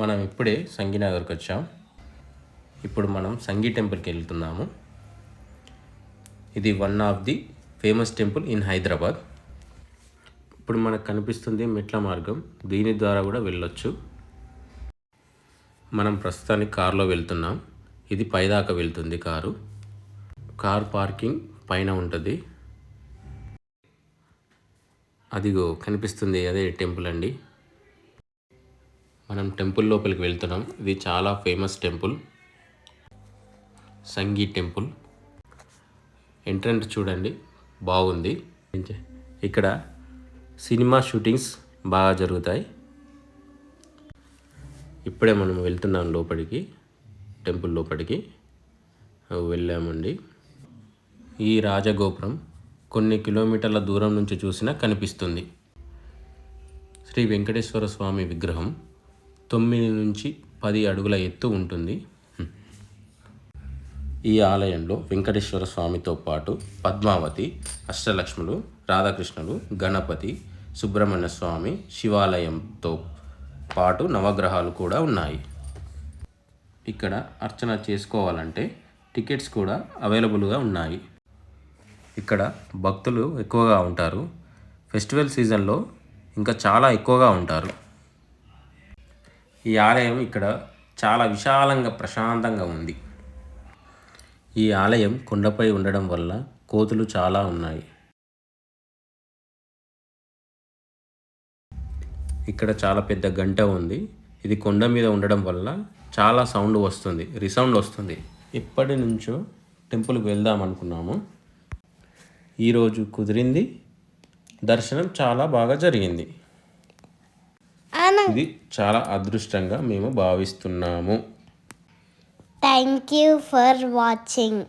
మనం ఇప్పుడే సంగీనగర్కి వచ్చాం. ఇప్పుడు మనం సంగీ టెంపుల్కి వెళ్తున్నాము. ఇది one of the famous temple in Hyderabad. ఇప్పుడు మనకు కనిపిస్తుంది మెట్ల మార్గం. దీని ద్వారా కూడా వెళ్ళొచ్చు. మనం ప్రస్తుతానికి కారులో వెళ్తున్నాం. ఇది పైదాకా వెళ్తుంది కారు. కార్ పార్కింగ్ పైన ఉంటుంది. అదిగో కనిపిస్తుంది అదే టెంపుల్ అండి. మనం టెంపుల్ లోపలికి వెళ్తున్నాం. ఇది చాలా famous temple. Sanghi temple. Entrance చూడండి. బాగుంది. ఇక్కడ సినిమా షూటింగ్స్ బాగా జరుగుతాయి. ఇప్పుడే మనం వెళ్తున్నాం లోపలికి టెంపుల్ లోపలికి. వెళ్ళామండి. ఈ రాజగోపురం కొన్ని కిలోమీటర్ల దూరం నుంచి చూసినా కనిపిస్తుంది. శ్రీ వెంకటేశ్వర స్వామి విగ్రహం. తొమ్మిది నుంచి పది అడుగుల ఎత్తు ఉంటుంది. ఈ ఆలయంలో వెంకటేశ్వర స్వామితో పాటు పద్మావతి అష్టలక్ష్ములు రాధాకృష్ణులు గణపతి సుబ్రహ్మణ్య స్వామి శివాలయంతో పాటు నవగ్రహాలు కూడా ఉన్నాయి. ఇక్కడ అర్చన చేసుకోవాలంటే టికెట్స్ కూడా అవైలబుల్గా ఉన్నాయి. ఇక్కడ భక్తులు ఎక్కువగా ఉంటారు. ఫెస్టివల్ సీజన్లో ఇంకా చాలా ఎక్కువగా ఉంటారు. ఈ ఆలయం ఇక్కడ చాలా విశాలంగా ప్రశాంతంగా ఉంది. ఈ ఆలయం కొండపై ఉండడం వల్ల కోతులు చాలా ఉన్నాయి. ఇక్కడ చాలా పెద్ద గంట ఉంది. ఇది కొండ మీద ఉండడం వల్ల చాలా సౌండ్ వస్తుంది. రిసౌండ్ వస్తుంది. ఇప్పటి నుంచో టెంపుల్కి వెళ్దాం అనుకున్నాము. ఈరోజు కుదిరింది. దర్శనం చాలా బాగా జరిగింది. ఇది చాలా అదృష్టంగా మేము భావిస్తున్నాము. Thank you for watching